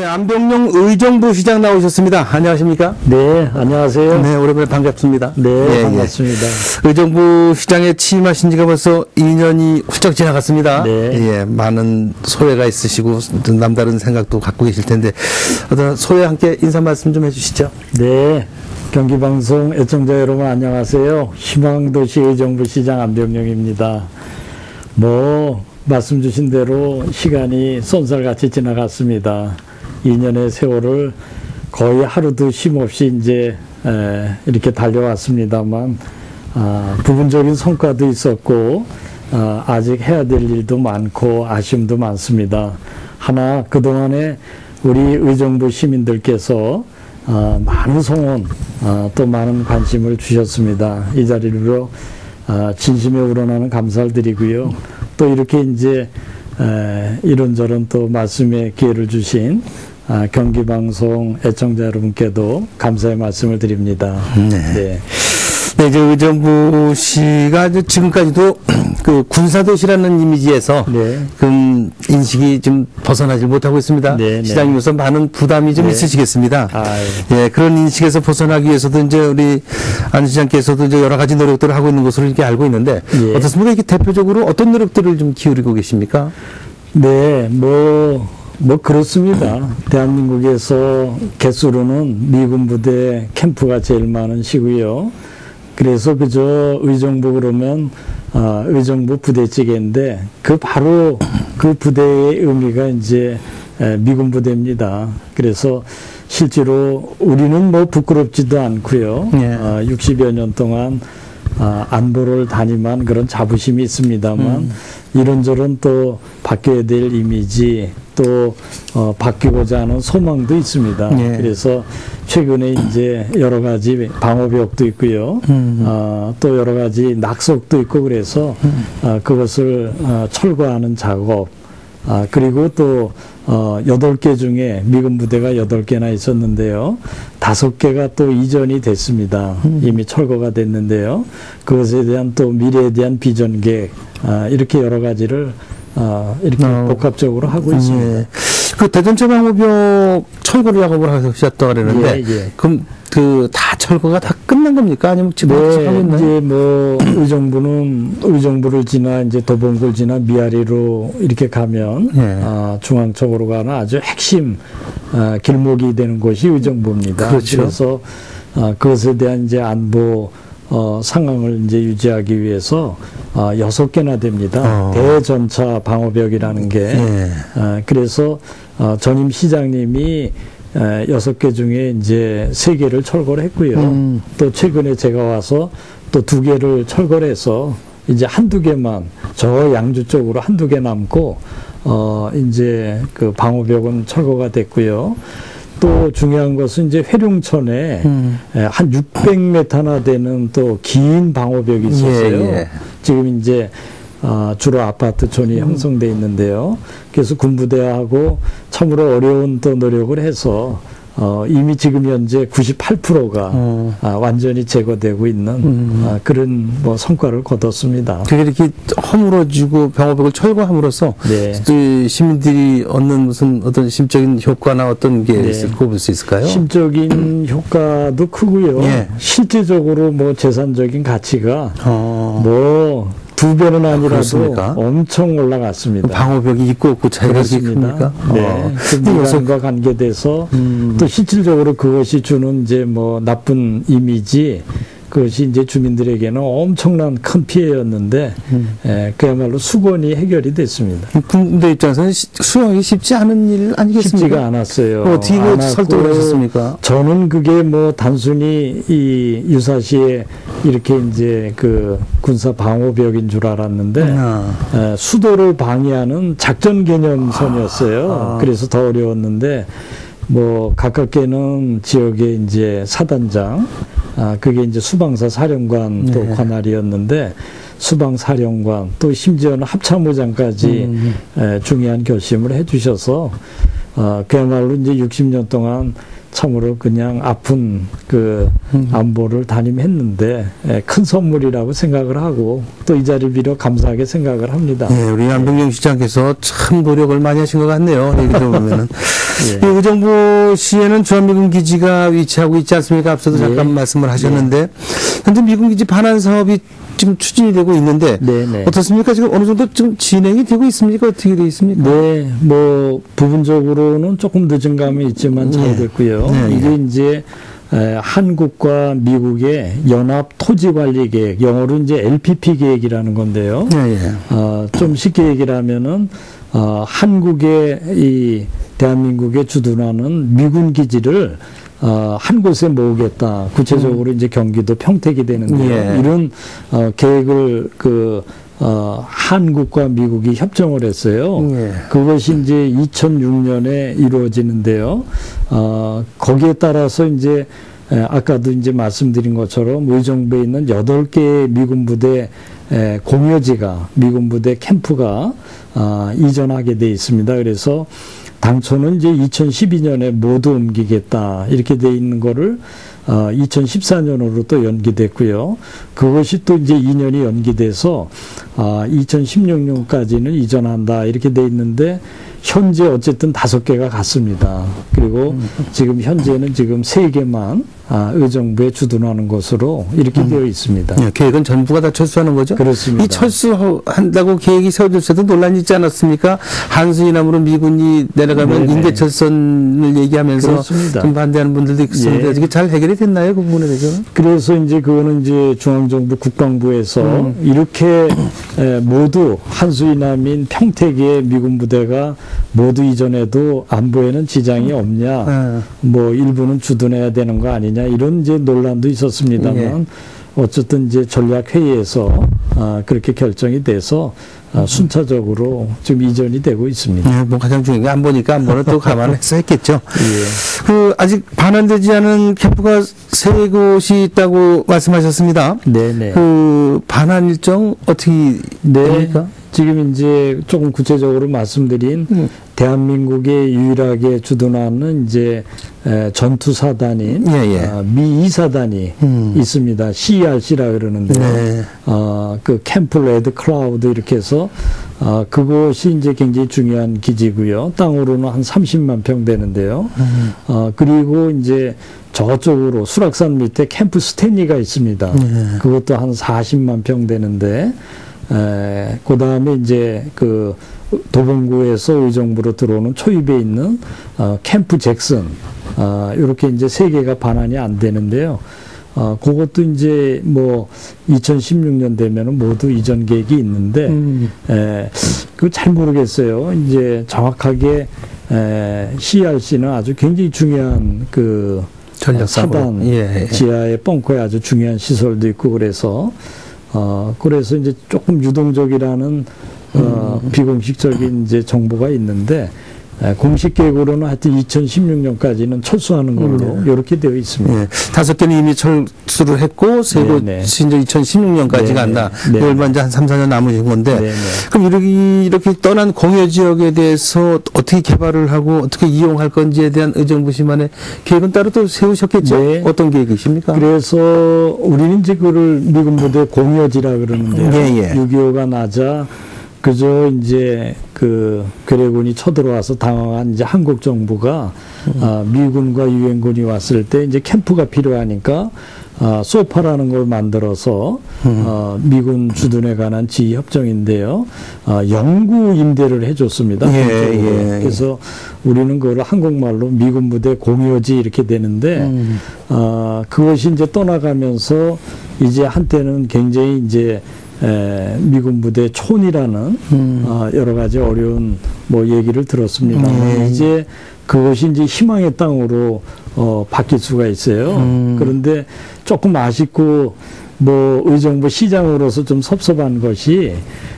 네, 안병용 의정부 시장 나오셨습니다. 안녕하십니까? 네, 안녕하세요. 네, 오랜만에 반갑습니다. 네, 예, 반갑습니다. 예. 의정부 시장에 취임하신 지가 벌써 2년이 훌쩍 지나갔습니다. 네. 예, 많은 소회가 있으시고 또 남다른 생각도 갖고 계실 텐데 어떤 소회 함께 인사 말씀 좀 해주시죠. 네, 경기방송 애청자 여러분 안녕하세요. 희망도시 의정부 시장 안병용입니다. 뭐 말씀 주신 대로 시간이 쏜살같이 지나갔습니다. 2년의 세월을 거의 하루도 쉼 없이 이제 에, 이렇게 달려왔습니다만 아, 부분적인 성과도 있었고 아, 아직 해야 될 일도 많고 아쉬움도 많습니다. 하나 그동안에 우리 의정부 시민들께서 아, 많은 아, 또 많은 관심을 주셨습니다. 이 자리로 아, 진심에 우러나는 감사를 드리고요. 또 이렇게 이제 에, 이런저런 또 말씀의 기회를 주신 아, 경기방송 애청자 여러분께도 감사의 말씀을 드립니다. 네. 네, 이제 의정부시가 이제 지금까지도 그 군사도시라는 이미지에서 네. 그 인식이 좀 벗어나지 못하고 있습니다. 네, 네. 시장님으로서 많은 부담이 좀 네. 있으시겠습니다. 아유. 예, 그런 인식에서 벗어나기 위해서도 이제 우리 안 시장께서도 이제 여러 가지 노력들을 하고 있는 것으로 이렇게 알고 있는데 예. 어떻습니까? 이게 대표적으로 어떤 노력들을 좀 기울이고 계십니까? 네, 뭐, 뭐 그렇습니다. 대한민국에서 개수로는 미군 부대 캠프가 제일 많은 시고요. 그래서 그저 의정부 그러면 아, 의정부 부대찌개인데 그 바로 그 부대의 의미가 이제 에, 미군 부대입니다. 그래서 실제로 우리는 뭐 부끄럽지도 않고요. 예. 아, 60여 년 동안 아, 안보를 담임한 그런 자부심이 있습니다만 이런저런 또 바뀌어야 될 이미지 또 어, 바뀌고자 하는 소망도 있습니다. 예. 그래서 최근에 이제 여러 가지 방어벽도 있고요. 음. 아, 또 여러 가지 낙석도 있고 그래서 아, 그것을 아, 철거하는 작업 아, 그리고 또, 어, 여덟 개 중에 미군 부대가 여덟 개나 있었는데요. 다섯 개가 또 이전이 됐습니다. 이미 철거가 됐는데요. 그것에 대한 또 미래에 대한 비전 계획, 아, 이렇게 여러 가지를, 아, 이렇게 어. 복합적으로 하고 있습니다. 예. 그 대전체 방호벽 철거 작업을 하셨다고 그러는데 예, 예. 그럼 그 다 철거가 다 끝난 겁니까? 아니면 지금 하고 네, 있나요? 이제 뭐 의정부는 의정부를 지나 이제 도봉구를 지나 미아리로 이렇게 가면 예. 아, 중앙 쪽으로 가는 아주 핵심 아, 길목이 되는 곳이 의정부입니다. 그렇죠. 래서 아, 그것에 대한 이제 안보 어, 상황을 이제 유지하기 위해서 아, 여섯 개나 됩니다. 어. 대전차 방어벽이라는 게 예. 아, 그래서 어, 전임 시장님이 에, 여섯 개 중에 이제 세 개를 철거를 했고요. 음. 또 최근에 제가 와서 또 두 개를 철거를 해서 이제 한두 개만 저 양주 쪽으로 한두 개 남고 어 이제 그 방호벽은 철거가 됐고요. 또 중요한 것은 이제 회룡천에 음. 에, 한 600m나 되는 또 긴 방호벽이 있었어요. 예, 예. 지금 이제 아, 주로 아파트촌이 형성돼 있는데요. 그래서 군부대하고 참으로 어려운 또 노력을 해서 어, 이미 지금 현재 98%가 어. 아, 완전히 제거되고 있는 음. 아, 그런 뭐 성과를 거뒀습니다. 그게 이렇게 허물어지고 병호벽을 철거함으로써 네. 그 시민들이 얻는 무슨 어떤 심적인 효과나 어떤 게 네. 있을 꼽을 수 있을까요? 심적인 효과도 크고요. 예. 실제적으로 뭐 재산적인 가치가 어. 뭐 두 배는 아니라도 그렇습니까? 엄청 올라갔습니다. 방호벽이 있고 없고 차이가 큽니까? 네. 어. 그 근데 여기서 미관과 관계돼서 음. 또 실질적으로 그것이 주는 이제 뭐 나쁜 이미지 그것이 이제 주민들에게는 엄청난 큰 피해였는데 음. 에, 그야말로 수건이 해결이 됐습니다. 군대 입장에서는 시- 수용하기 쉽지 않은 일 아니겠습니까? 쉽지가 않았어요. 어, 어떻게 설득을 하셨습니까? 저는 그게 뭐 단순히 이 유사시에 이렇게 이제 그 군사 방호벽인 줄 알았는데 아. 에, 수도를 방해하는 작전 개념선이었어요. 아. 그래서 더 어려웠는데 뭐 가깝게는 지역의 이제 사단장, 아 그게 이제 수방사 사령관 또 네. 관할이었는데 수방 사령관 또 심지어는 합참의장까지 음. 에, 중요한 결심을 해주셔서 어, 그야말로 이제 60년 동안 참으로 그냥 아픈 그 음. 안보를 담임했는데 에, 큰 선물이라고 생각을 하고 또 이 자리를 빌어 감사하게 생각을 합니다. 네, 우리 안병경 시장께서 참 노력을 많이 하신 것 같네요. 얘기 들어보면은. 예. 이 의정부 시에는 주한미군 기지가 위치하고 있지 않습니까? 앞서도 예. 잠깐 말씀을 하셨는데 현재 미군 기지 반환 사업이 지금 추진이 되고 있는데 네, 네. 어떻습니까? 지금 어느 정도 지금 진행이 되고 있습니까? 어떻게 되어 있습니까? 네, 뭐 부분적으로는 조금 늦은 감이 있지만 잘 예. 됐고요. 네, 이게 이제 에, 한국과 미국의 연합 토지 관리 계획, 영어로 이제 LPP 계획이라는 건데요. 예, 예. 어, 좀 쉽게 얘기를 하면은 어, 한국의 이 대한민국에 주둔하는 미군 기지를 어, 한 곳에 모으겠다. 구체적으로 이제 경기도 평택이 되는데요. 예. 이런 어, 계획을 그 어, 한국과 미국이 협정을 했어요. 예. 그것이 이제 2006년에 이루어지는데요. 어, 거기에 따라서 이제 에, 아까도 이제 말씀드린 것처럼 의정부에 있는 여덟 개의 미군 부대 에, 공여지가 미군 부대 캠프가 아, 이전하게 돼 있습니다. 그래서 당초는 이제 2012년에 모두 옮기겠다 이렇게 돼 있는 거를 어, 2014년으로 또 연기됐고요. 그것이 또 이제 2년이 연기돼서 아, 2016년까지는 이전한다 이렇게 돼 있는데 현재 어쨌든 다섯 개가 갔습니다. 그리고 지금 현재는 지금 세 개만 아, 의정부에 주둔하는 것으로 이렇게 되어 있습니다. 예, 계획은 전부가 다 철수하는 거죠? 그렇습니다. 이 철수한다고 계획이 세워질 때도 논란이 있지 않았습니까? 한수인함으로 미군이 내려가면 네네. 인대철선을 얘기하면서 그렇습니다. 좀 반대하는 분들도 있었는데 예. 이게 잘 해결 이 됐나요? 그 부분에 대해서는? 그래서 이제 그거는 이제 중앙정부 국방부에서 이렇게 에, 모두 한수이 남인 평택의 미군 부대가 모두 이전에도 안보에는 지장이 없냐, 아. 뭐 일부는 주둔해야 되는 거 아니냐 이런 이제 논란도 있었습니다만 예. 어쨌든 이제 전략 회의에서 아, 그렇게 결정이 돼서 아, 순차적으로 지금 이전이 되고 있습니다. 예, 뭐 가장 중요한 게 안 보니까 안 보는 또 감안해서 했겠죠. 예. 그 아직 반환되지 않은 캠프가 세 곳이 있다고 말씀하셨습니다. 네네. 그 반환 일정 어떻게 네. 됩니까? 지금 이제 조금 구체적으로 말씀드린 음. 대한민국에 유일하게 주둔하는 이제 에, 전투 사단인 예, 예. 아, 미 2사단이 음. 있습니다. CRC라 그러는데요. 네. 어, 그 캠프 레드 클라우드 이렇게 해서 어, 그것이 이제 굉장히 중요한 기지고요. 땅으로는 한 30만 평 되는데요. 음. 어, 그리고 이제 저쪽으로 수락산 밑에 캠프 스탠리가 있습니다. 네. 그것도 한 40만 평 되는데 에, 그 다음에 이제 그 도봉구에서 의정부로 들어오는 초입에 있는 어, 캠프 잭슨 아, 이렇게 이제 세 개가 반환이 안 되는데요. 어, 그것도 이제 뭐 2016년 되면은 모두 이전 계획이 있는데 음. 에, 그잘 모르겠어요. 이제 정확하게 에, CRC는 아주 굉장히 중요한 그 전략. 사단 예, 예. 지하의 벙커에 아주 중요한 시설도 있고 그래서 어 그래서 이제 조금 유동적이라는 어 음. 비공식적인 이제 정보가 있는데 에, 공식 계획으로는 하여튼 2016년까지는 철수하는 걸로 이렇게 되어 있습니다. 예, 다섯 개는 이미 철수를 했고 세 네, 곳이 네. 이제 2016년까지 네, 간다. 네. 얼마 이제 한 3, 4년 남으신 건데 네, 네. 그럼 이렇게 이렇게 떠난 공여 지역에 대해서 어떻게 개발을 하고 어떻게 이용할 건지에 대한 의정부시만의 계획은 따로 또 세우셨겠죠? 네. 어떤 계획이십니까? 그래서 우리는 이제 그를 미군 부대 공여지라 그러는데요. 예, 예. 6.25가 나자 그저 이제 그 괴뢰군이 쳐들어와서 당황한 이제 한국 정부가 아, 미군과 유엔군이 왔을 때 이제 캠프가 필요하니까 아, 소파라는 걸 만들어서 어, 미군 주둔에 관한 지휘 협정인데요. 아, 영구 임대를 해줬습니다. 예. 예, 예. 그래서 우리는 그걸 한국말로 미군 부대 공여지 이렇게 되는데 음. 어, 그것이 이제 떠나가면서 이제 한때는 굉장히 이제 에, 미군 부대 촌이라는 음. 어, 여러 가지 어려운 뭐 얘기를 들었습니다. 음. 이제 그것이 이제 희망의 땅으로 어, 바뀔 수가 있어요. 음. 그런데 조금 아쉽고 뭐 의정부 시장으로서 좀 섭섭한 것이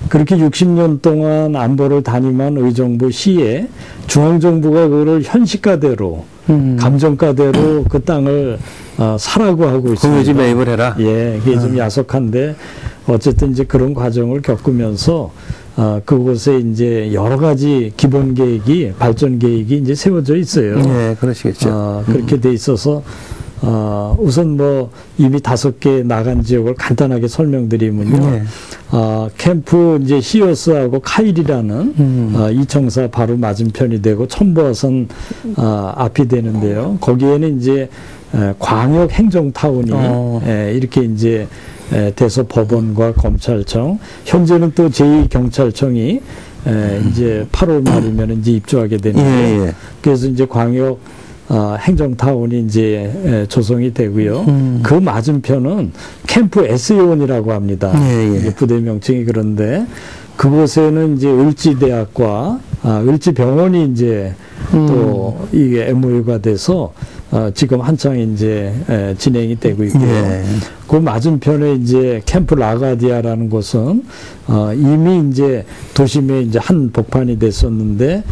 그렇게 60년 동안 안보를 담임한 의정부 시에 중앙정부가 그거를 현시가대로 음. 감정가대로 그 땅을 어, 사라고 하고 있습니다. 공유지 매입을 해라. 예, 그게 좀 야속한데 어쨌든 이제 그런 과정을 겪으면서 어, 그곳에 이제 여러 가지 기본 계획이 발전 계획이 이제 세워져 있어요. 예, 그러시겠죠. 어, 그렇게 돼 있어서 어, 우선 뭐 이미 다섯 개 나간 지역을 간단하게 설명드리면요. 네. 어, 캠프 이제 시오스하고 카일이라는 음. 어, 이청사 바로 맞은편이 되고 첨보선 어, 앞이 되는데요. 거기에는 이제 에, 광역 행정타운이 어. 에, 이렇게 이제 에, 돼서 법원과 검찰청 현재는 또 제2경찰청이 에, 이제 8월 말이면 이제 입주하게 되는데 예, 예. 그래서 이제 광역 어, 행정타운이 이제 에, 조성이 되고요. 음. 그 맞은편은 캠프 SA원이라고 합니다. 예, 예. 부대 명칭이 그런데 그곳에는 이제 을지대학과 아, 을지병원이 이제 음. 또 이게 MOU가 돼서 어, 지금 한창 이제 에, 진행이 되고 있고요. 예. 그 맞은편에 이제 캠프 라가디아라는 곳은 어, 이미 이제 도심에 이제 한 복판이 됐었는데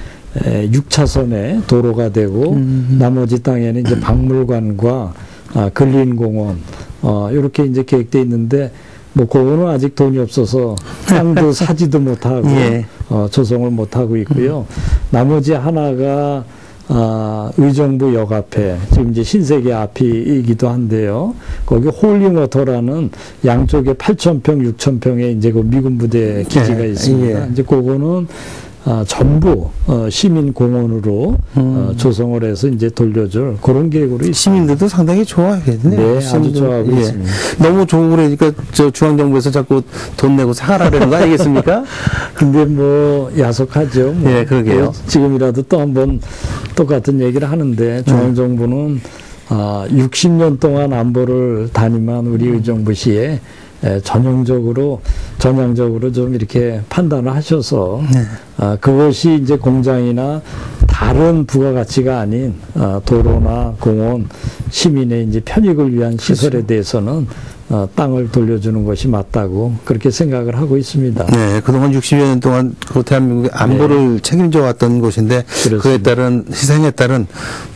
에, 6차선에 도로가 되고 음. 나머지 땅에는 이제 박물관과 아, 근린공원 어, 이렇게 이제 계획돼 있는데 뭐 그거는 아직 돈이 없어서 땅도 사지도 못하고 예. 어, 조성을 못하고 있고요. 나머지 하나가 아, 의정부 역 앞에 지금 이제 신세계 앞이기도 한데요. 거기 홀링워터라는 양쪽에 8,000평, 6,000평의 이제 그 미군 부대 기지가 예, 있습니다. 예. 이제 그거는 아, 전부 어, 시민 공원으로 어, 조성을 해서 이제 돌려줄 그런 계획으로 있습니다. 시민들도 상당히 좋아하겠네요. 네, 아주. 좋아하고 예. 있습니다. 너무 좋고 그러니까 저 중앙 정부에서 자꾸 돈 내고 사가라는 거 아니겠습니까? 근데 뭐 야속하죠. 뭐. 예, 그러게요. 또 지금이라도 또 한번 똑같은 얘기를 하는데 중앙 정부는 아, 60년 동안 안보를 담임한 우리 의정부 시에 에, 전형적으로 전향적으로 좀 이렇게 판단을 하셔서 네. 아, 그것이 이제 공장이나 다른 부가가치가 아닌 아, 도로나 공원 시민의 이제 편익을 위한 시설에 대해서는 어, 땅을 돌려주는 것이 맞다고 그렇게 생각을 하고 있습니다. 네, 그동안 60여 년 동안 그 대한민국 안보를 네. 책임져 왔던 곳인데 그렇습니다. 그에 따른 희생에 따른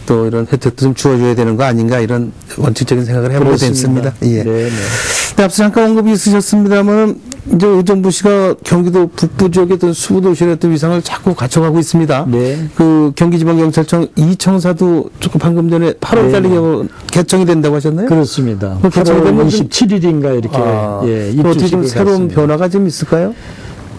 또 이런 혜택도 좀 주어줘야 되는 거 아닌가 이런 원칙적인 생각을 해보게 됐습니다. 예. 네, 네, 네. 앞서 잠깐 언급이 있으셨습니다만 이제 의정부시가 경기도 북부 지역에 또 수도시의 또 위상을 자꾸 갖춰가고 있습니다. 네. 그 경기지방경찰청 이청사도 조금 방금 전에 8월 달에 네. 개청이 된다고 하셨나요? 그렇습니다. 8월 7일인가 이렇게 아, 예, 어떻게 좀 새로운 갔습니다. 변화가 좀 있을까요?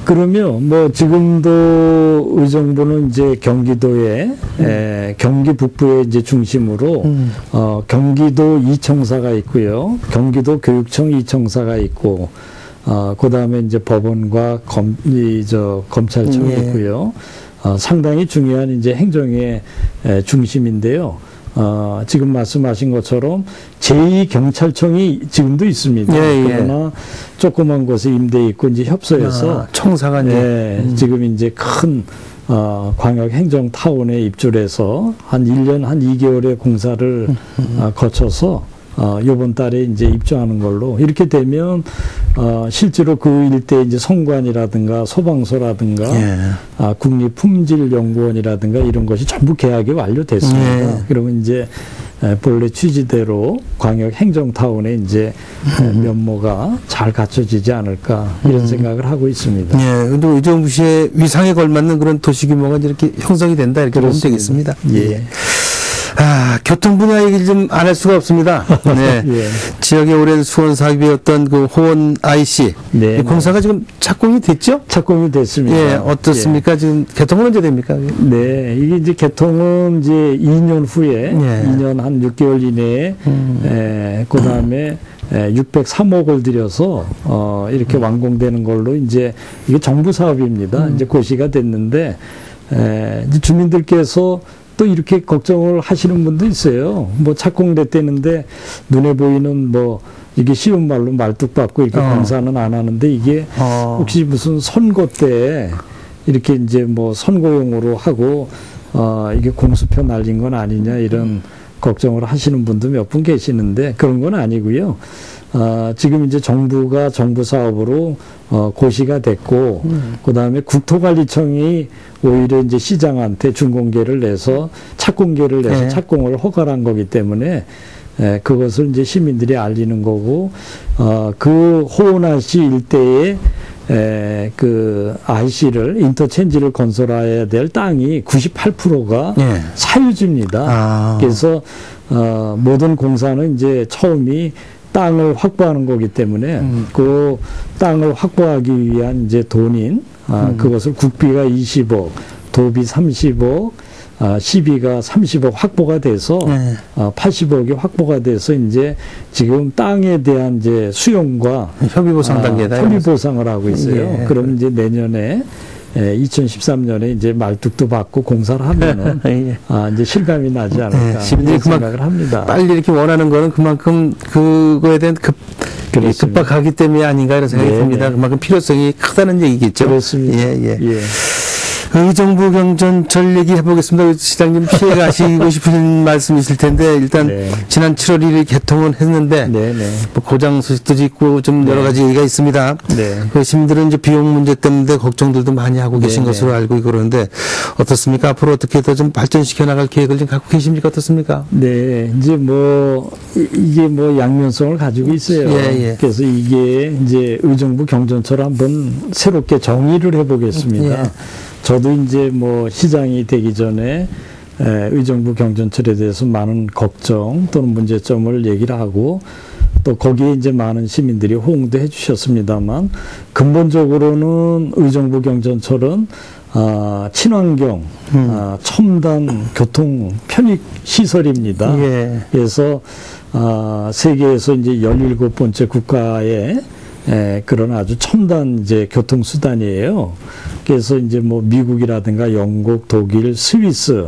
그러면 뭐 지금도 의정부는 이제 경기도에 음. 에, 경기 북부에 이제 중심으로 음. 어, 경기도 이청사가 있고요, 경기도 교육청 이청사가 있고 어, 그 다음에 이제 법원과 검, 이, 저, 검찰청이 예. 있고요. 어, 상당히 중요한 이제 행정의 에, 중심인데요. 어, 지금 말씀하신 것처럼 제2경찰청이 지금도 있습니다. 예, 예. 그러나 조그만 곳에 임대 있고 이제 협소해서 아, 청사가 이제 예, 지금 이제 큰 어, 광역 행정 타운에 입주를 해서 한 1년 한 2개월의 공사를 어, 거쳐서 어, 요번 달에 이제 입주하는 걸로 이렇게 되면 어, 실제로 그 일대 이제 성관이라든가 소방서라든가 예. 아, 국립품질연구원이라든가 이런 것이 전부 계약이 완료됐습니다. 네. 그러면 이제 에, 본래 취지대로 광역 행정타운에 이제 에, 음. 면모가 잘 갖춰지지 않을까 이런 생각을 하고 있습니다. 예, 근데 의정부시의 위상에 걸맞는 그런 도시 규모가 이렇게 형성이 된다 이렇게 보면. 되겠습니다. 예. 아, 교통 분야 얘기를 좀 안 할 수가 없습니다. 네. 예. 지역의 오랜 수원 사업이었던 그 호원 IC 네, 이 공사가 지금 착공이 됐죠? 착공이 됐습니다. 예, 어떻습니까? 지금 개통은 언제 됩니까? 네, 이게 이제 개통은 이제 2년 후에, 예. 2년 한 6개월 이내에, 음. 에, 그 다음에 603억을 들여서, 어, 이렇게 완공되는 걸로 이제, 이게 정부 사업입니다. 음. 이제 고시가 됐는데, 에, 이제 주민들께서 또 이렇게 걱정을 하시는 분도 있어요. 뭐 착공됐다는데, 눈에 보이는 뭐, 이게 쉬운 말로 말뚝받고 이렇게 어. 공사는 안 하는데 이게 어. 혹시 무슨 선거 때 이렇게 이제 뭐 선거용으로 하고 어 이게 공수표 날린 건 아니냐 이런 걱정을 하시는 분도 몇 분 계시는데 그런 건 아니고요. 어 지금 이제 정부가 정부 사업으로 어 고시가 됐고 그다음에 국토관리청이 오히려 이제 시장한테 준공계를 내서 착공계를 내서 네. 착공을 허가한 거기 때문에 에, 그것을 이제 시민들이 알리는 거고, 어, 그 호원아시 일대에 에, 그 IC를 인터체인지를 건설해야 될 땅이 98%가 예. 사유지입니다. 아. 그래서 어, 모든 공사는 이제 처음이 땅을 확보하는 거기 때문에 음. 그 땅을 확보하기 위한 이제 돈인 아, 음. 그것을 국비가 20억, 도비 30억, 아, 시비가 30억 확보가 돼서 네. 아, 80억이 확보가 돼서 이제 지금 땅에 대한 이제 수용과 협의 보상 단계다. 아, 협의 보상을 하고 있어요. 예. 그럼 이제 내년에 에, 2013년에 이제 말뚝도 받고 공사를 하면은 예. 아, 이제 실감이 나지 않을까 네, 생각을 합니다. 빨리 이렇게 원하는 거는 그만큼 그거에 대한 급 그렇습니다. 급박하기 때문에 아닌가 이런 생각이 네, 듭니다. 네. 그만큼 필요성이 크다는 얘기겠죠. 그렇습니다. 예, 예. 예. 의정부 경전철 얘기 해보겠습니다. 시장님 피해 가시고 싶은 말씀 있을 텐데 일단 네. 지난 7월 1일 개통은 했는데 네, 네. 뭐 고장 소식도 있고 좀 여러 가지 얘기가 있습니다. 네. 그 시민들은 이제 비용 문제 때문에 걱정들도 많이 하고 계신 네, 것으로 알고 그러는데 어떻습니까? 앞으로 어떻게 더 좀 발전시켜 나갈 계획을 좀 갖고 계십니까? 어떻습니까? 네, 이제 뭐 이- 이게 뭐 양면성을 가지고 있어요. 예, 예. 그래서 이게 이제 의정부 경전처를 한번 새롭게 정의를 해보겠습니다. 예. 저도 이제 뭐 시장이 되기 전에 에, 의정부 경전철에 대해서 많은 걱정 또는 문제점을 얘기를 하고 또 거기에 이제 많은 시민들이 호응도 해주셨습니다만 근본적으로는 의정부 경전철은 아, 친환경, 음. 아, 첨단 교통 편익 시설입니다. 예. 그래서 아, 세계에서 이제 17번째 국가의 에, 그런 아주 첨단 이제 교통 수단이에요. 그래서 이제 뭐 미국이라든가 영국, 독일, 스위스,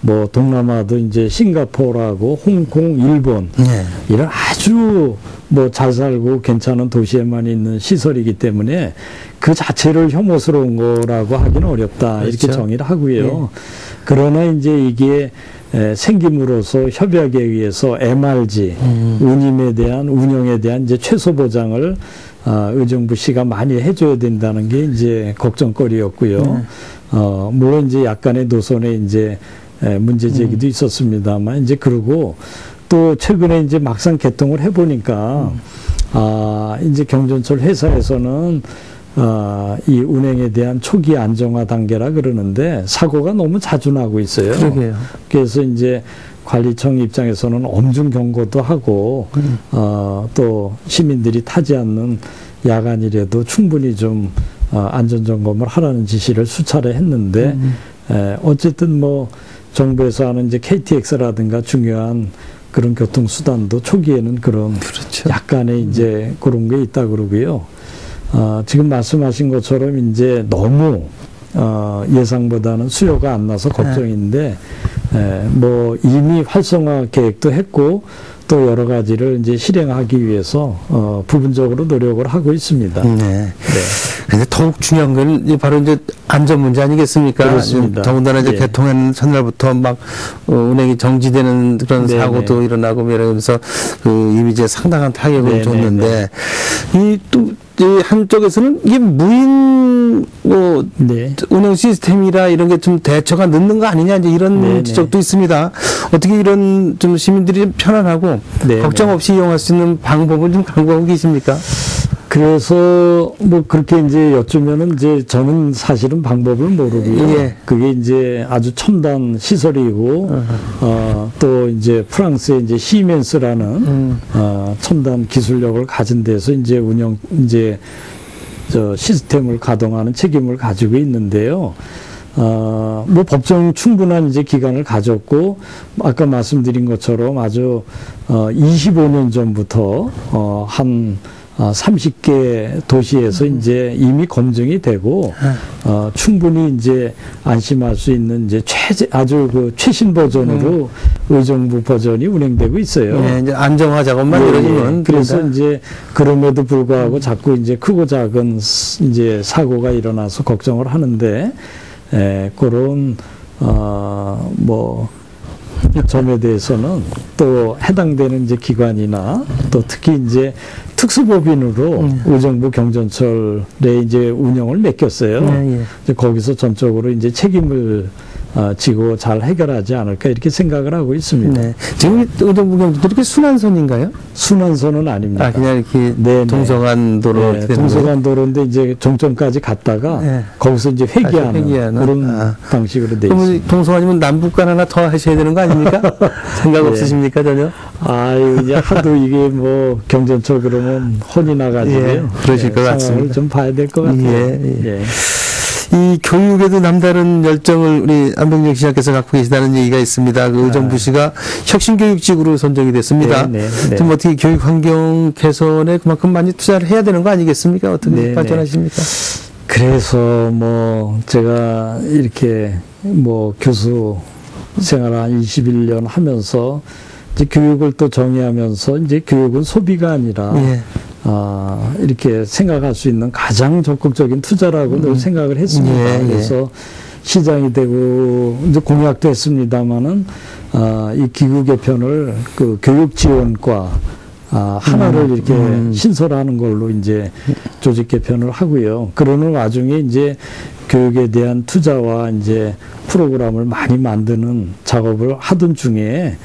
뭐 동남아도 이제 싱가포르하고 홍콩, 일본 예. 이런 아주 뭐 잘 살고 괜찮은 도시에만 있는 시설이기 때문에 그 자체를 혐오스러운 거라고 하기는 어렵다 이렇게 그렇죠. 정의를 하고요. 예. 그러나 이제 이게 에, 생김으로써 협약에 의해서 MRG 음. 운임에 대한 운영에 대한 이제 최소 보장을 아, 의정부 시가 많이 해줘야 된다는 게 이제 걱정거리였고요. 네. 어, 물론 이제 약간의 노선에 이제 에, 문제 제기도 음. 있었습니다만 이제 그러고 또 최근에 이제 막상 개통을 해보니까 음. 아 이제 경전철 회사에서는 아, 이 운행에 대한 초기 안정화 단계라 그러는데 사고가 너무 자주 나고 있어요. 그러게요. 그래서 이제 관리청 입장에서는 엄중 경고도 하고 음. 어, 또 시민들이 타지 않는 야간이라도 충분히 좀 어, 안전 점검을 하라는 지시를 수차례 했는데 음. 에, 어쨌든 뭐 정부에서 하는 이제 KTX라든가 중요한 그런 교통 수단도 초기에는 그런 그렇죠. 약간의 이제 그런 게 있다 그러고요. 어, 지금 말씀하신 것처럼 이제 너무 어, 예상보다는 수요가 안 나서 걱정인데 에, 뭐 이미 활성화 계획도 했고 또 여러 가지를 이제 실행하기 위해서 어, 부분적으로 노력을 하고 있습니다. 네. 네. 근데 더욱 중요한 건 이제 바로 이제 안전 문제 아니겠습니까? 그렇습니다. 더군다나 이제 예. 개통한 첫날부터 막 어, 운행이 정지되는 그런 네네. 사고도 일어나고 뭐 이러면서 그 이미지에 상당한 타격을 네네네. 줬는데 이 또 한쪽에서는 이게 무인 뭐 네. 운영 시스템이라 이런 게 좀 대처가 늦는 거 아니냐 이제 이런 네네. 지적도 있습니다. 어떻게 이런 좀 시민들이 좀 편안하고 네네. 걱정 없이 이용할 수 있는 방법은 좀 강구하고 계십니까? 그래서 뭐 그렇게 이제 여쭈면은 이제 저는 사실은 방법을 모르고요. 예. 그게 이제 아주 첨단 시설이고 어, 또 이제 프랑스의 이제 시멘스라는 음. 어, 첨단 기술력을 가진 데서 이제 운영 이제 저 시스템을 가동하는 책임을 가지고 있는데요. 어, 뭐 법정 충분한 이제 기간을 가졌고 아까 말씀드린 것처럼 아주 어, 25년 전부터 어, 한 어, 30개 도시에서 이제 이미 검증이 되고 어, 충분히 이제 안심할 수 있는 이제 최 아주 그 최신 버전으로 의정부 버전이 운행되고 있어요. 네, 이제 안정화 작업만 예, 이루어지면 예. 그래서 됩니다. 이제 그럼에도 불구하고 자꾸 이제 크고 작은 스- 이제 사고가 일어나서 걱정을 하는데 에, 그런 어뭐 점에 대해서는 또 해당되는 이제 기관이나 또 특히 이제 특수법인으로 음. 의정부 경전철에 이제 운영을 맡겼어요. 예, 예. 이제 거기서 전적으로 이제 책임을 어, 지고 잘 해결하지 않을까 이렇게 생각을 하고 있습니다. 네. 지금 경기도 이렇게 순환선인가요? 순환선은 아닙니다. 아, 그냥 이렇게 네, 네. 동성안 도로 네, 이렇게 되는 거예요? 동서간 도로인데 이제 종점까지 갔다가 네. 거기서 이제 회귀하는, 아, 회귀하는? 그런 아. 방식으로 돼 있습니다. 그러면 동성안이면 남북간 하나 더 하셔야 되는 거 아닙니까? 생각 예. 없으십니까 전혀? 아유, 이제 하도 이게 뭐 경전적으로는 혼이 나가지고요. 예, 그러실 것 상황을 같습니다. 좀 봐야 될 것 같아요. 예, 예. 예. 이 교육에도 남다른 열정을 우리 안병정 시장께서 갖고 계시다는 얘기가 있습니다. 그 의정부시가 혁신교육직으로 선정이 됐습니다. 아. 네, 네, 네. 좀 어떻게 교육 환경 개선에 그만큼 많이 투자를 해야 되는 거 아니겠습니까? 어떻게 네, 네. 발전하십니까? 그래서 뭐 제가 이렇게 뭐 교수 생활 한 21년 하면서 이제 교육을 또 정의하면서 이제 교육은 소비가 아니라 예. 아, 이렇게 생각할 수 있는 가장 적극적인 투자라고 늘 생각을 했습니다. 예, 예. 그래서 시장이 되고 이제 공약도 했습니다마는 아, 이 기구 개편을 그 교육 지원과 아, 하나를 이렇게 음. 신설하는 걸로 이제 조직 개편을 하고요. 그러는 와중에 이제 교육에 대한 투자와 이제 프로그램을 많이 만드는 작업을 하던 중에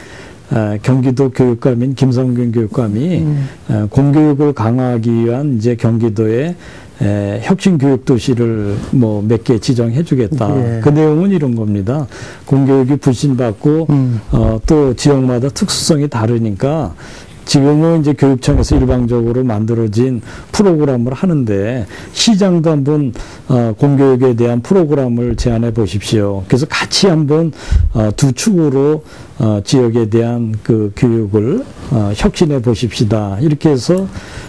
아, 경기도 교육감인 김성균 교육감이 음. 어, 공교육을 강화하기 위한 이제 경기도에 에, 혁신 교육 도시를 뭐 몇 개 지정해 주겠다. 예. 그 내용은 이런 겁니다. 공교육이 불신받고 음. 어, 또 지역마다 특수성이 다르니까 지금은 이제 교육청에서 일방적으로 만들어진 프로그램을 하는데 시장도 한번 어, 공교육에 대한 프로그램을 제안해 보십시오. 그래서 같이 한번 어, 두 축으로 어, 지역에 대한 그 교육을 어, 혁신해 보십시다. 이렇게 해서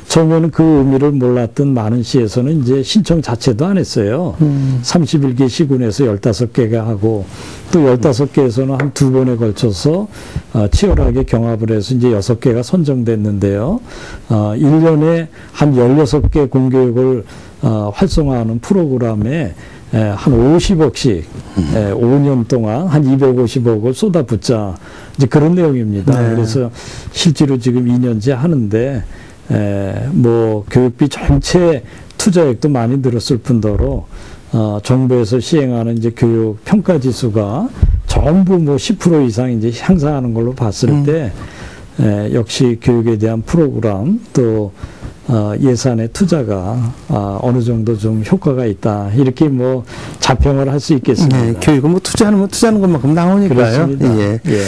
처음에는 그 의미를 몰랐던 많은 시에서는 이제 신청 자체도 안 했어요. 음. 31개 시군에서 15개가 하고 또 15개에서는 한 두 번에 걸쳐서 어, 치열하게 경합을 해서 이제 6개가 선정됐는데요. 어, 1년에 한 16개 공교육을 어, 활성화하는 프로그램에 에, 한 50억씩 에, 5년 동안 한 250억을 쏟아붓자 이제 그런 내용입니다. 네. 그래서 실제로 지금 2년째 하는데 에, 뭐 교육비 전체 투자액도 많이 늘었을 뿐더러 어, 정부에서 시행하는 이제 교육 평가 지수가 전부 뭐 10% 이상 이제 향상하는 걸로 봤을 음. 때 에, 역시 교육에 대한 프로그램 또 어, 예산의 투자가 아, 어느 정도 좀 효과가 있다 이렇게 뭐 자평을 할 수 있겠습니다. 네, 교육은 뭐 투자하는 건 투자하는 것만큼 나오니까요. 그렇습니다. 예. 예.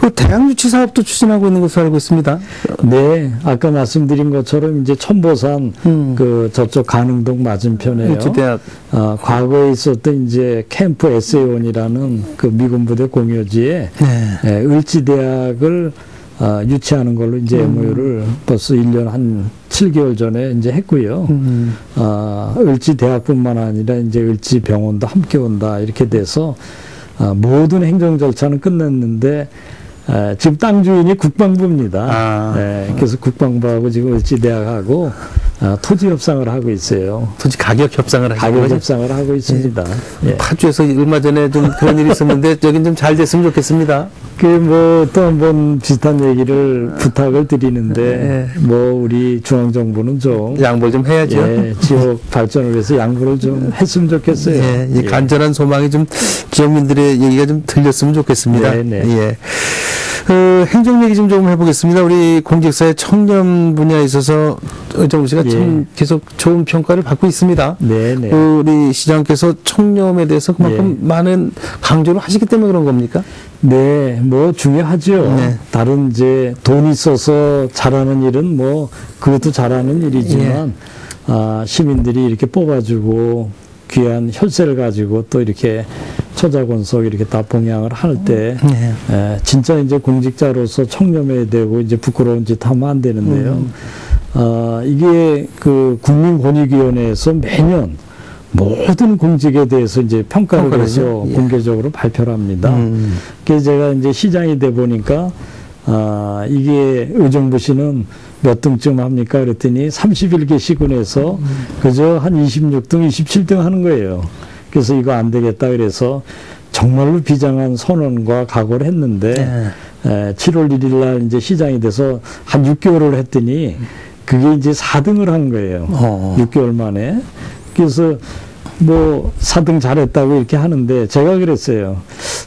그 대학 유치 사업도 추진하고 있는 것으로 알고 있습니다. 네, 아까 말씀드린 것처럼 이제 천보산 음. 그 저쪽 간흥동 맞은편에요. 대학 어, 과거에 있었던 이제 캠프 에세이원이라는 그 미군 부대 공여지에 네. 예, 을지 대학을 어, 유치하는 걸로 이제 음. MOU를 벌써 1년 한 7개월 전에 이제 했고요. 음. 어, 을지 대학뿐만 아니라 이제 을지 병원도 함께 온다 이렇게 돼서 어, 모든 행정 절차는 끝났는데 에, 지금 땅 주인이 국방부입니다. 아. 예, 그래서 국방부하고 지금 을지 대학하고 어, 토지 협상을 하고 있어요. 도대체 가격 협상을 하시는 가격? 협상을 하고 있습니다. 예. 파주에서 얼마 전에 좀 그런 일이 있었는데 여긴 좀 잘 됐으면 좋겠습니다. 그 뭐 또 한 번 비슷한 얘기를 부탁을 드리는데 뭐 우리 중앙 정부는 좀 양보 좀 해야죠. 예, 지역 발전을 위해서 양보를 좀 했으면 좋겠어요. 예, 이 간절한 소망이 좀 지역민들의 얘기가 좀 들렸으면 좋겠습니다. 네, 네. 예. 그 행정 얘기 좀 조금 해보겠습니다. 우리 공직사의 청년 분야에 있어서 의정부 씨가 예. 참 계속 좋은 평가를 받고 있습니다. 네, 네. 우리 시장께서 청렴에 대해서 그만큼 예. 많은 강조를 하시기 때문에 그런 겁니까? 네, 뭐 중요하죠. 네. 다른 이제 돈 있어서 잘하는 일은 뭐 그것도 잘하는 일이지만 예. 아, 시민들이 이렇게 뽑아주고 귀한 혈세를 가지고 또 이렇게 처자권속 이렇게 다 봉양을 할때 네. 에, 진짜 이제 공직자로서 청렴해야 되고 이제 부끄러운 짓 하면 안 되는데요. 음. 아, 이게 그 국민권익위원회에서 매년 모든 공직에 대해서 이제 평가를 해서? 예. 공개적으로 발표를 합니다. 음. 그래서 제가 이제 시장이 돼 보니까 아, 이게 의정부시는 몇 등쯤 합니까? 그랬더니 31개 시군에서 그저 한 26등, 27등 하는 거예요. 그래서 이거 안 되겠다 그래서 정말로 비장한 선언과 각오를 했는데 네. 에, 7월 1일 날 이제 시장이 돼서 한 6개월을 했더니 그게 이제 4등을 한 거예요. 어. 6개월 만에. 그래서 뭐 4등 잘했다고 이렇게 하는데 제가 그랬어요.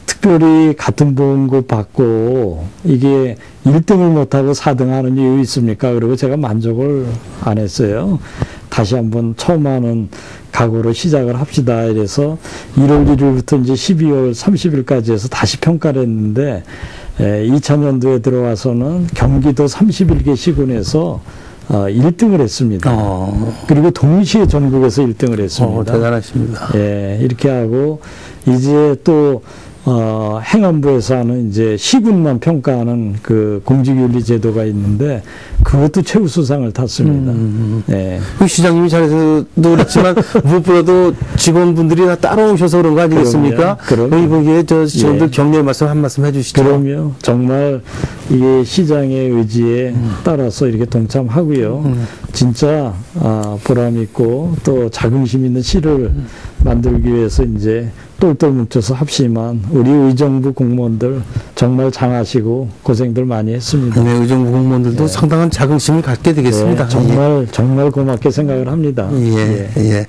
특별히 같은 보험금 받고 이게 1등을 못하고 4등 하는 이유 있습니까? 그리고 제가 만족을 안 했어요. 다시 한번 처음 하는 각오로 시작을 합시다. 이래서 1월 1일부터 이제 12월 30일까지 해서 다시 평가를 했는데 에, 2000년도에 들어와서는 경기도 31개 시군에서 어, 1등을 했습니다. 어, 그리고 동시에 전국에서 1등을 했습니다. 어, 대단하십니다. 예, 이렇게 하고 이제 또 어, 행안부에서 하는 이제 시군만 평가하는 그 공직윤리 제도가 있는데 그것도 최우수상을 탔습니다. 음. 예. 그 시장님이 잘해서도 그렇지만 무엇보다도 직원분들이 다 따라오셔서 그런 거 아니겠습니까? 그럼요. 여기 거기에 저 직원들 예. 격려 말씀 한 말씀 해주시죠. 그럼요. 정말 이게 시장의 의지에 따라서 이렇게 동참하고요. 음. 진짜 아, 보람 있고 또 자긍심 있는 시를 만들기 위해서 이제 똘똘 뭉쳐서 합심한 우리 의정부 공무원들 정말 장하시고 고생들 많이 했습니다. 네, 의정부 공무원들도 상당한 자긍심을 갖게 되겠습니다. 네, 정말 정말 고맙게 생각을 합니다. 예, 예.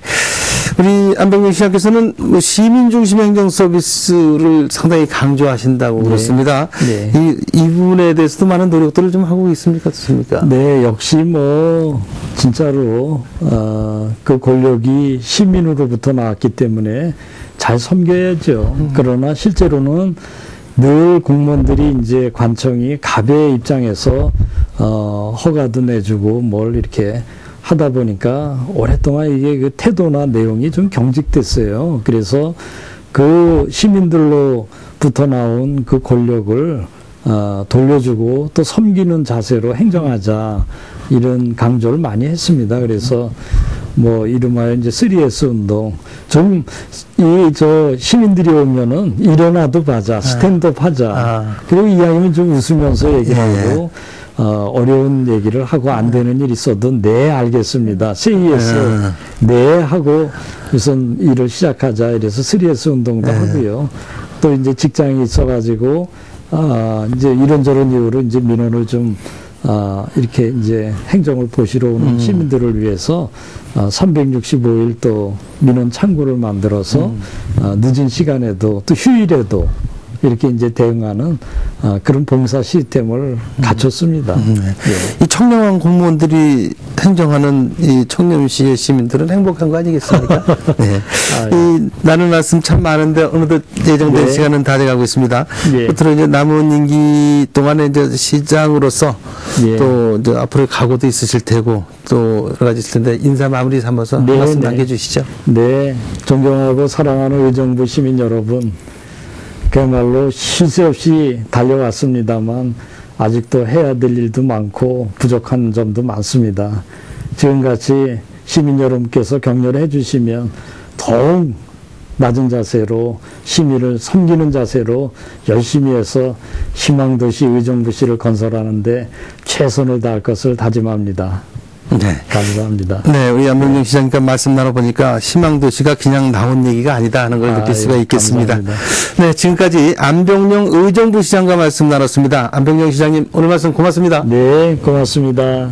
우리 안병영 시장께서는 뭐 시민 중심 행정 서비스를 상당히 강조하신다고 네. 그렇습니다. 네. 이, 이 부분에 대해서도 많은 노력들을 좀 하고 있습니까? 어떻습니까? 네, 역시 뭐 진짜로 어, 그 권력이 시민으로부터 나왔기 때문에 잘 섬겨야죠. 그러나 실제로는 늘 공무원들이 이제 관청이 갑의 입장에서 어, 허가도 내주고 뭘 이렇게 하다 보니까 오랫동안 이게 그 태도나 내용이 좀 경직됐어요. 그래서 그 시민들로부터 나온 그 권력을 어, 돌려주고 또 섬기는 자세로 행정하자 이런 강조를 많이 했습니다. 그래서 뭐 이름하여 이제 3S 운동 좀 이 저 시민들이 오면은 일어나도 봐자 스탠드업 하자 아. 그리고 이왕이면 좀 웃으면서 예. 얘기하고 어, 어려운 얘기를 하고 안 되는 일 있어도 네 알겠습니다. CES 네 하고 우선 일을 시작하자 이래서 3S 운동도 네. 하고요. 또 이제 직장이 있어가지고 아 이제 이런저런 이유로 이제 민원을 좀 아, 이렇게 이제 행정을 보시러 오는 음. 시민들을 위해서 아, 365일 또 민원 창구를 만들어서 음. 아, 늦은 시간에도 또 휴일에도 이렇게 이제 대응하는 아, 그런 봉사 시스템을 갖췄습니다. 음, 네. 예. 이 청렴한 공무원들이 행정하는 이 청렴시의 시민들은 행복한 거 아니겠습니까? 네. 아, 이 나눌 말씀 참 많은데 어느덧 예정된 네. 시간은 다 돼가고 있습니다. 예. 끝으로 이제 남은 임기 동안에 이제 시장으로서 예. 또 이제 앞으로 각오도 있으실 테고 또 여러 가지 있을 텐데 인사 마무리 삼아서 한 네, 말씀 네. 남겨주시죠. 네, 존경하고 사랑하는 의정부 시민 여러분, 그야말로 쉴 새 없이 달려왔습니다만 아직도 해야 될 일도 많고 부족한 점도 많습니다. 지금같이 시민 여러분께서 격려를 해주시면 더욱 낮은 자세로 시민을 섬기는 자세로 열심히 해서 희망도시 의정부시를 건설하는데 최선을 다할 것을 다짐합니다. 네. 감사합니다. 네, 우리 안병정 시장님과 말씀 나눠보니까 희망도시가 그냥 나온 얘기가 아니다 하는 걸 아, 느낄 수가 예, 있겠습니다. 감사합니다. 네, 지금까지 안병용 의정부 시장과 말씀 나눴습니다. 안병용 시장님 오늘 말씀 고맙습니다. 네, 고맙습니다.